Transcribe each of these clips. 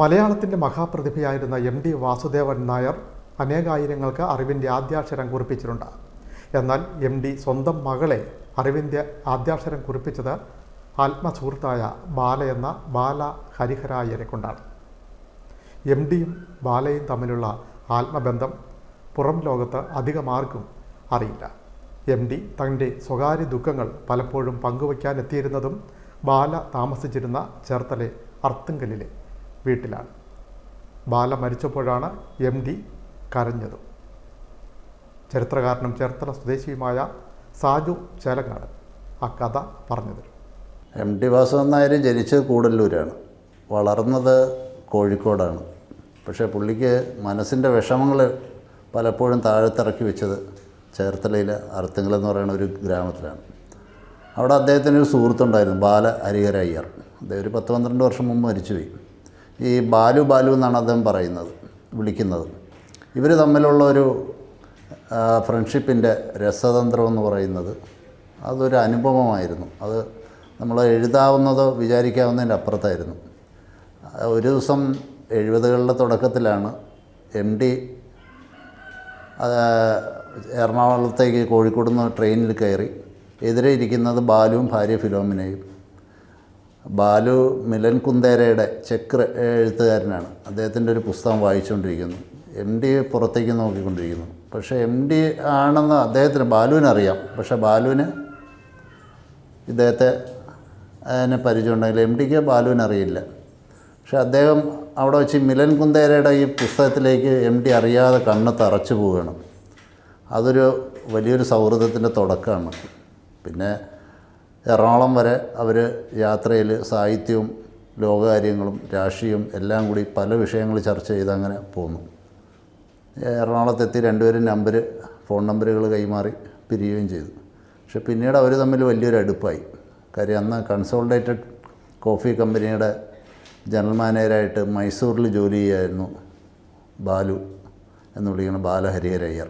മലയാളത്തിന്റെ മഹാപ്രതിഭയായിരുന്ന M D Vasudevan Nair അനേകായിരങ്ങൾക്ക് അറിവിന്റെ ആദ്യാക്ഷരം കുറിപ്പിച്ചിട്ടുണ്ട്. എന്നാൽ എം ഡി സ്വന്തം മകളെ അറിവിന്റെ ആദ്യാക്ഷരം കുറിപ്പിച്ചത് ആത്മസുഹൃത്തായ ബാല എന്ന ബാല ഹരിഹരായരെ കൊണ്ടാണ്. എം ഡിയും ബാലയും തമ്മിലുള്ള ആത്മബന്ധം പുറം ലോകത്ത് അധികമാർക്കും അറിയില്ല. എം ഡി തന്റെ സ്വകാര്യ ദുഃഖങ്ങൾ പലപ്പോഴും പങ്കുവയ്ക്കാനെത്തിയിരുന്നതും ബാല താമസിച്ചിരുന്ന ചേർത്തലെ അർത്തുങ്കലിലെ വീട്ടിലാണ്. ബാല മരിച്ചപ്പോഴാണ് എം ഡി കരഞ്ഞത്. ചരിത്രകാരനും ചേർത്തല സ്വദേശിയുമായ സാജു ചേലങ്ങാട് ആ കഥ പറഞ്ഞത്. എം ടി വാസു നായർ ജനിച്ചത് കൂടല്ലൂരാണ്. വളർന്നത് കോഴിക്കോടാണ്. പക്ഷേ പുള്ളിക്ക് മനസ്സിന്റെ വിഷമങ്ങൾ പലപ്പോഴും താഴത്തിറക്കി വെച്ചത് ചേർത്തലയിലെ അർത്തിങ്കൽ എന്ന് പറയുന്ന ഒരു ഗ്രാമത്തിലാണ്. അവിടെ അദ്ദേഹത്തിന് ഒരു സുഹൃത്തുണ്ടായിരുന്നു ബാല ഹരിഹര അയ്യർ അദ്ദേഹം ഒരു പത്ത് പന്ത്രണ്ട് വർഷം മുമ്പ് മരിച്ചുപോയി. ഈ ബാലു ബാലു എന്നാണ് അദ്ദേഹം പറയുന്നത് വിളിക്കുന്നത്. ഇവർ തമ്മിലുള്ള ഒരു ഫ്രണ്ട്ഷിപ്പിന്റെ രസതന്ത്രം എന്ന് പറയുന്നത് അതൊരു അനുഭവമായിരുന്നു അത് നമ്മൾ എഴുതാവുന്നതോ വിചാരിക്കാവുന്നതിന്റെ അപ്പുറത്തായിരുന്നു. ഒരു ദിവസം എഴുപതുകളുടെ തുടക്കത്തിലാണ് എം ഡി എറണാകുളത്തേക്ക് കോഴിക്കോട് നിന്ന് ട്രെയിനിൽ കയറി. എതിരെ ഇരിക്കുന്നത് ബാലുവും ഭാര്യ ഫിലോമിനയും. ബാലു മിലൻ കുന്തേരയുടെ ചെക്ക് എഴുത്തുകാരനാണ്. അദ്ദേഹത്തിന്റെ ഒരു പുസ്തകം വായിച്ചുകൊണ്ടിരിക്കുന്നു. എം ഡി പുറത്തേക്ക് നോക്കിക്കൊണ്ടിരിക്കുന്നു. പക്ഷേ എം ഡി ആണെന്ന് അദ്ദേഹത്തിന് ബാലുവിനറിയാം. പക്ഷേ ബാലുവിന് ഇദ്ദേഹത്തെ അതിനെ പരിചയമുണ്ടെങ്കിൽ എം ഡിക്ക് ബാലുവിനറിയില്ല. പക്ഷെ അദ്ദേഹം അവിടെ വെച്ച് മിലൻ കുന്തേരയുടെ ഈ പുസ്തകത്തിലേക്ക് എം ഡി അറിയാതെ കണ്ണ് തറച്ചു പോവുകയാണ്. അതൊരു വലിയൊരു സൗഹൃദത്തിന്റെ തുടക്കമാണ്. പിന്നെ എറണാകുളം വരെ അവർ യാത്രയിൽ സാഹിത്യവും ലോകകാര്യങ്ങളും രാഷ്ട്രീയവും എല്ലാം കൂടി പല വിഷയങ്ങൾ ചർച്ച ചെയ്ത് അങ്ങനെ പോന്നു. എറണാകുളത്തെത്തി രണ്ടുപേരും നമ്പർ ഫോൺ നമ്പറുകൾ കൈമാറി പിരിയുകയും ചെയ്തു. പക്ഷെ പിന്നീട് അവർ തമ്മിൽ വലിയൊരു അടുപ്പായി. കാര്യം അന്ന് കൺസോൾട്ടേറ്റഡ് കോഫി കമ്പനിയുടെ ജനറൽ മാനേജരായിട്ട് മൈസൂരിൽ ജോലി ചെയ്യായിരുന്നു ബാലു എന്ന് വിളിക്കുന്ന ബാലഹരിഹരയ്യർ.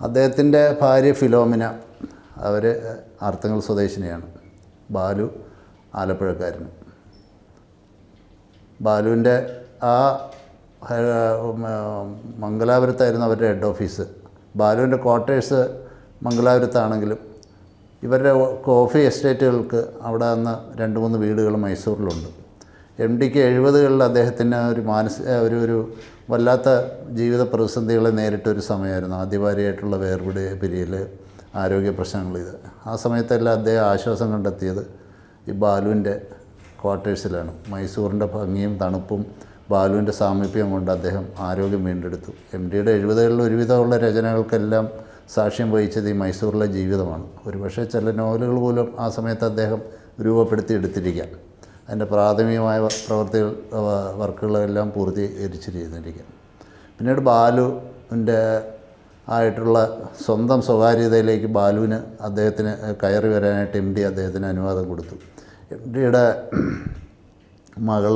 അദ്ദേഹത്തിന്റെ ഭാര്യ ഫിലോമിന അവർ അർത്ഥങ്ങൾ സ്വദേശിനിയാണ്. ബാലു ആലപ്പുഴക്കാരനും. ബാലുവിന്റെ ആ മംഗലാപുരത്തായിരുന്നു അവരുടെ ഹെഡ് ഓഫീസ്. ബാലുവിന്റെ ക്വാർട്ടേഴ്സ് മംഗലാപുരത്താണെങ്കിലും ഇവരുടെ കോഫി എസ്റ്റേറ്റുകൾക്ക് അവിടെ നിന്ന് രണ്ട് മൂന്ന് വീടുകൾ മൈസൂരിലുണ്ട്. എം ഡിക്ക് എഴുപതുകളിൽ അദ്ദേഹത്തിന് ഒരു മാനസിക ഒരു ഒരു വല്ലാത്ത ജീവിത പ്രതിസന്ധികളെ നേരിട്ടൊരു സമയമായിരുന്നു. ആദ്യഭാര്യയായിട്ടുള്ള വേർപിടി പിരിയൽ ആരോഗ്യ പ്രശ്നങ്ങൾ ഇത്. ആ സമയത്തല്ല അദ്ദേഹം ആശ്വാസം കണ്ടെത്തിയത്. ഈ ബാലുവിന്റെ ക്വാർട്ടേഴ്സിലാണ്. മൈസൂറിന്റെ ഭംഗിയും തണുപ്പും ബാലുവിന്റെ സാമീപ്യം കൊണ്ട് അദ്ദേഹം ആരോഗ്യം വീണ്ടെടുത്തു. എം ഡിയുടെ എഴുപതുകളിൽ ഒരുവിധമുള്ള രചനകൾക്കെല്ലാം സാക്ഷ്യം വഹിച്ചത് ഈ മൈസൂറിലെ ജീവിതമാണ്. ഒരുപക്ഷെ ചില നോവലുകൾ പോലും ആ സമയത്ത് അദ്ദേഹം രൂപപ്പെടുത്തി എടുത്തിരിക്കാം. അതിന്റെ പ്രാഥമികമായ പ്രവർത്തികൾ വർക്കുകളെല്ലാം പൂർത്തീകരിച്ചിരിക്കുന്നിരിക്കാം പിന്നീട് ബാലുവിന്റെ ആയിട്ടുള്ള സ്വന്തം സ്വകാര്യതയിലേക്ക് ബാലുവിന് അദ്ദേഹത്തിന് കയറി വരാനായിട്ട് എം ഡി അദ്ദേഹത്തിന് അനുവാദം കൊടുത്തു. എം ഡിയുടെ മകൾ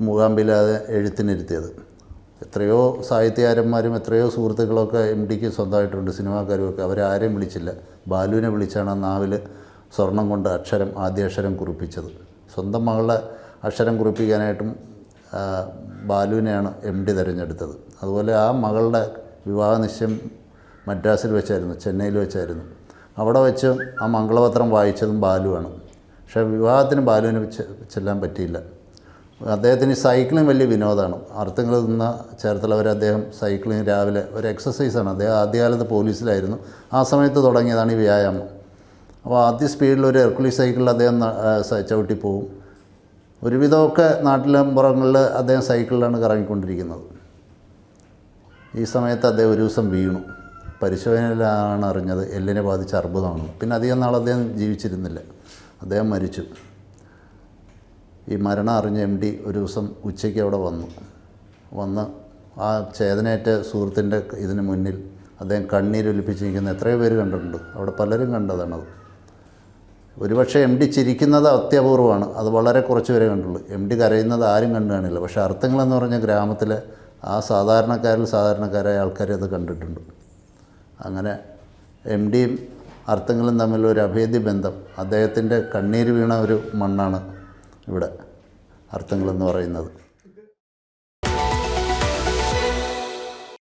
മൂകാമ്പില്ലാതെ എഴുത്തിനിരുത്തിയത്. എത്രയോ സാഹിത്യകാരന്മാരും എത്രയോ സുഹൃത്തുക്കളൊക്കെ എം ഡിക്ക് സ്വന്തമായിട്ടുണ്ട് സിനിമാക്കാരും ഒക്കെ അവരെ ആരെയും വിളിച്ചില്ല. ബാലുവിനെ വിളിച്ചാണ് നാവിൽ സ്വർണം കൊണ്ട് അക്ഷരം ആദ്യ അക്ഷരം കുറിപ്പിച്ചത്. സ്വന്തം മകളുടെ അക്ഷരം കുറിപ്പിക്കാനായിട്ടും ബാലുവിനെയാണ് എം ഡി തിരഞ്ഞെടുത്തത്. അതുപോലെ ആ മകളുടെ വിവാഹ നിശ്ചയം മദ്രാസിൽ വെച്ചായിരുന്നു ചെന്നൈയിൽ വെച്ചായിരുന്നു. അവിടെ വെച്ച് ആ മംഗളപത്രം വായിച്ചതും ബാലുവാണ്. പക്ഷേ വിവാഹത്തിന് ബാലുവിന് ചെല്ലാൻ പറ്റിയില്ല. അദ്ദേഹത്തിന് സൈക്ലിംഗ് വലിയ വിനോദമാണ്. അർത്ഥങ്ങൾ നിന്ന ചേർത്തല വരെ അദ്ദേഹം സൈക്ലിംഗ് രാവിലെ ഒരു എക്സസൈസാണ്. അദ്ദേഹം ആദ്യകാലത്ത് പോലീസിലായിരുന്നു. ആ സമയത്ത് തുടങ്ങിയതാണ് ഈ വ്യായാമം. അപ്പോൾ ആദ്യ സ്പീഡിൽ ഒരു എർക്കുലി സൈക്കിളിൽ അദ്ദേഹം ചവിട്ടി പോകും ഒരുവിധമൊക്കെ നാട്ടിലും പുറങ്ങളിൽ അദ്ദേഹം സൈക്കിളിലാണ് കറങ്ങിക്കൊണ്ടിരിക്കുന്നത്. ഈ സമയത്ത് അദ്ദേഹം ഒരു ദിവസം വീണു. പരിശോധനയിലാണ് അറിഞ്ഞത് എല്ലിനെ ബാധിച്ച അർബുദമാണ്. പിന്നെ അധികം നാൾ അദ്ദേഹം ജീവിച്ചിരുന്നില്ല. അദ്ദേഹം മരിച്ചു. ഈ മരണം അറിഞ്ഞ എം ഡി ഒരു ദിവസം ഉച്ചയ്ക്ക് അവിടെ വന്നു. വന്ന് ആ ചേതനേറ്റ സുഹൃത്തിന്റെ ഇതിന് മുന്നിൽ അദ്ദേഹം കണ്ണീരൊലിപ്പിച്ച് നിൽക്കുന്ന എത്രയോ പേര് കണ്ടിട്ടുണ്ട്. അവിടെ പലരും കണ്ടതാണത്. ഒരുപക്ഷെ എം ഡി ചിരിക്കുന്നത് അത്യപൂർവമാണ്. അത് വളരെ കുറച്ച് പേരെ കണ്ടുള്ളൂ. എം ഡി കരയുന്നത് ആരും കണ്ടു കാണില്ല. പക്ഷേ അർത്ഥങ്ങളെന്ന് പറഞ്ഞാൽ ഗ്രാമത്തിലെ ആ സാധാരണക്കാരിൽ സാധാരണക്കാരായ ആൾക്കാർ അത് കണ്ടിട്ടുണ്ട്. അങ്ങനെ എം ഡിയും അർത്ഥങ്ങളും തമ്മിൽ ഒരു അഭേദ്യ ബന്ധം. അദ്ദേഹത്തിന്റെ കണ്ണീര് വീണ ഒരു മണ്ണാണ് ഇവിടെ അർത്ഥങ്ങളെന്ന് പറയുന്നത്.